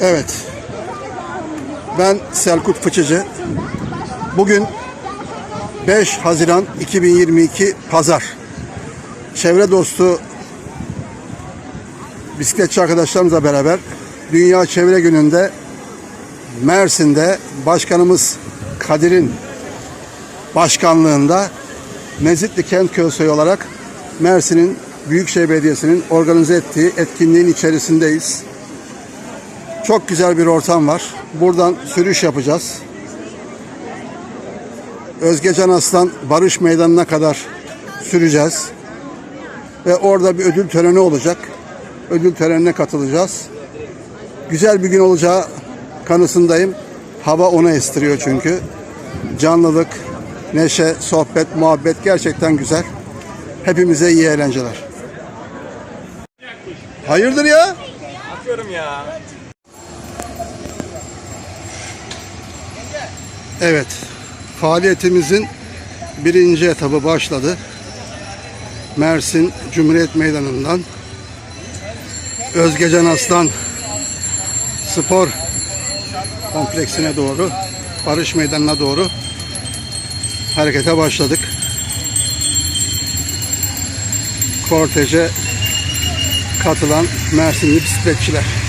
Evet. Ben Selkut Fıçıcı. Bugün 5 Haziran 2022 Pazar. Çevre dostu bisikletçi arkadaşlarımızla beraber Dünya Çevre Günü'nde Mersin'de başkanımız Kadir'in başkanlığında Mezitli Kent Köyü olarak Mersin'in Büyükşehir Belediyesi'nin organize ettiği etkinliğin içerisindeyiz. Çok güzel bir ortam var. Buradan sürüş yapacağız. Özgecan Aslan Barış Meydanı'na kadar süreceğiz. Ve orada bir ödül töreni olacak. Ödül törenine katılacağız. Güzel bir gün olacağı kanısındayım. Hava ona estiriyor çünkü. Canlılık, neşe, sohbet, muhabbet gerçekten güzel. Hepimize iyi eğlenceler. Hayırdır ya? Atıyorum ya. Evet, faaliyetimizin birinci etabı başladı. Mersin Cumhuriyet Meydanı'ndan Özgecan Aslan Spor Kompleksine doğru, Barış Meydanı'na doğru harekete başladık. Korteje katılan Mersinli bisikletçiler.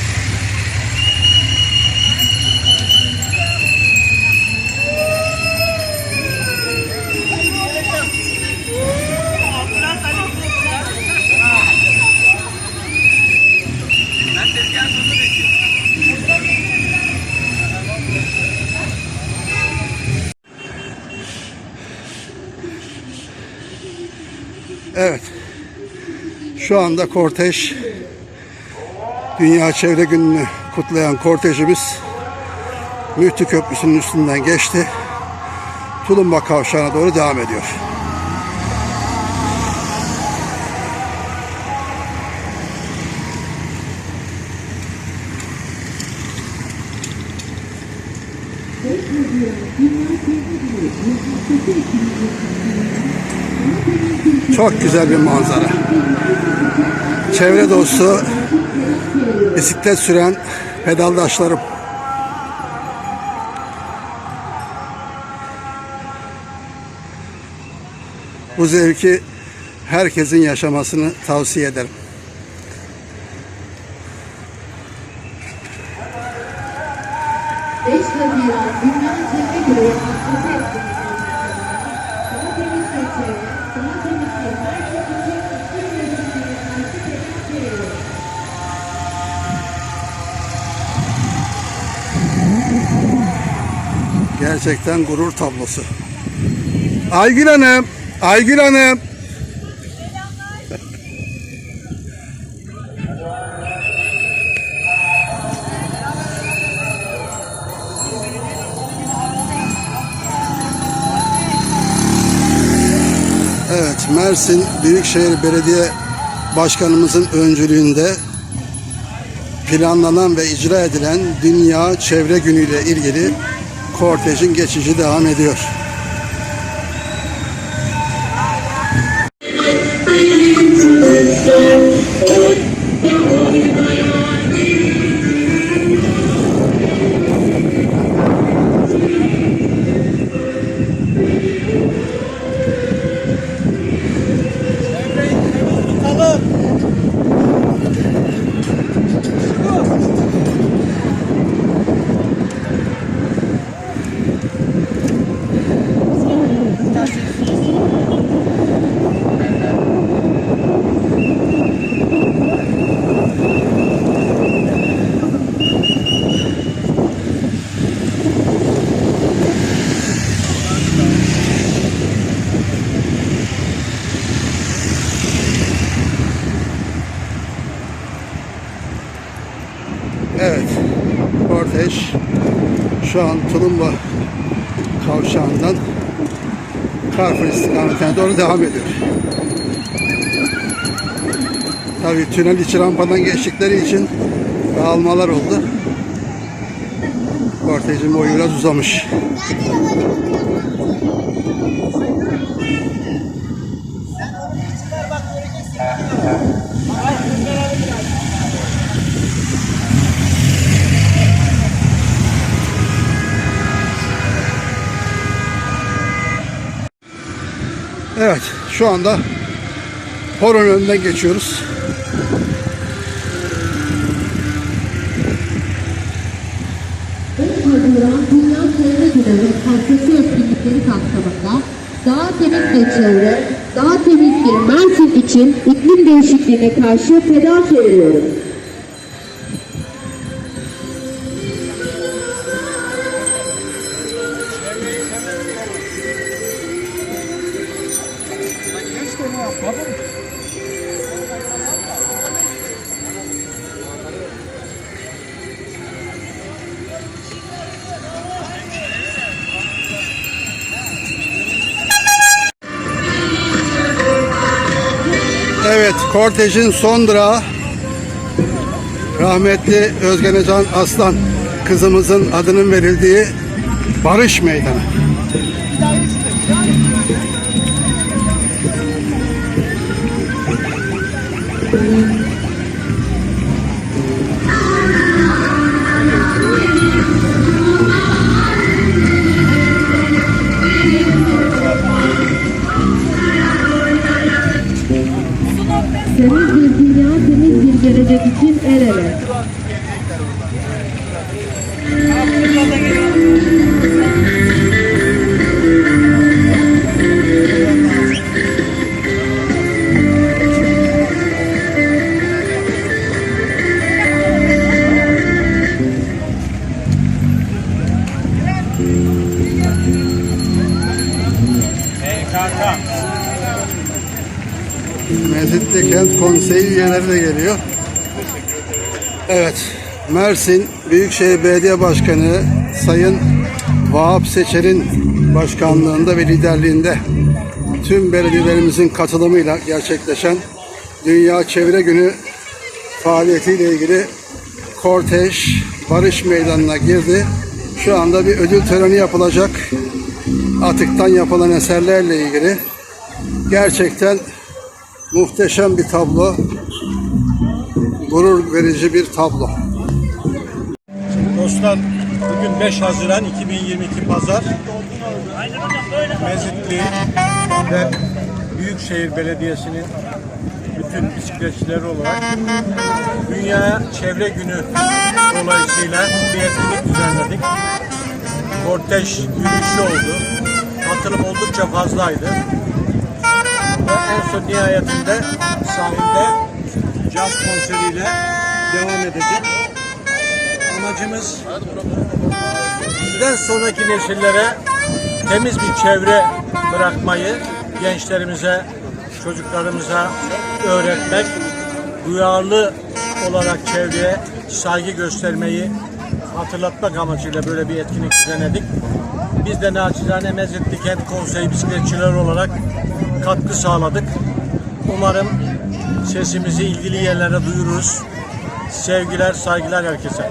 Evet. Şu anda kortej Dünya Çevre Günü'nü kutlayan kortejimiz Mühtü Köprüsü'nün üstünden geçti. Tulumba Kavşağı'na doğru devam ediyor. Çok güzel bir manzara. Çevre dostu bisiklet süren pedaldaşlarım. Bu zevki herkesin yaşamasını tavsiye ederim. Gerçekten gurur tablosu. Aygül Hanım, Aygül Hanım. Evet, Mersin Büyükşehir Belediye Başkanımızın öncülüğünde planlanan ve icra edilen Dünya Çevre Günü ile ilgili kortejin geçici devam ediyor. Evet, kortej şu an Tulumba kavşağından Carrefour istikametine doğru devam ediyor. Tabii tünel içi rampadan geçtikleri için dağılmalar oldu. Kortejin boyu biraz uzamış. Evet şu anda horon önünden geçiyoruz. Dünya Çevre Günü Haftası etkinlikleri kapsamında daha temiz bir çevre, daha temiz bir Mersin için iklim değişikliğine karşı pedal çeviriyoruz. Kortejin son durağı rahmetli Özgenecan Aslan kızımızın adının verildiği Barış Meydanı. Temiz Mezitli Kent Konseyi üyeleri de geliyor. Evet, Mersin Büyükşehir Belediye Başkanı Sayın Vahap Seçer'in başkanlığında ve liderliğinde tüm belediyelerimizin katılımıyla gerçekleşen Dünya Çevre Günü faaliyetiyle ilgili kortej Barış Meydanı'na girdi. Şu anda bir ödül töreni yapılacak. Atıktan yapılan eserlerle ilgili gerçekten muhteşem bir tablo. Gurur verici bir tablo. Dostlar bugün 5 Haziran 2022 Pazar Mezitli ve Büyükşehir Belediyesi'nin bütün bisikletçileri olarak Dünya Çevre Günü dolayısıyla bir etkinlik düzenledik. Kortej yürüyüşü oldu. Katılım oldukça fazlaydı. Ve en son nihayetinde sahilde caz konseriyle devam edecek. Amacımız bizden sonraki nesillere temiz bir çevre bırakmayı gençlerimize, çocuklarımıza öğretmek, duyarlı olarak çevreye saygı göstermeyi hatırlatmak amacıyla böyle bir etkinlik düzenledik. Biz de naçizane Mezitli Kent Konseyi bisikletçiler olarak katkı sağladık. Umarım sesimizi ilgili yerlere duyururuz. Sevgiler, saygılar herkese.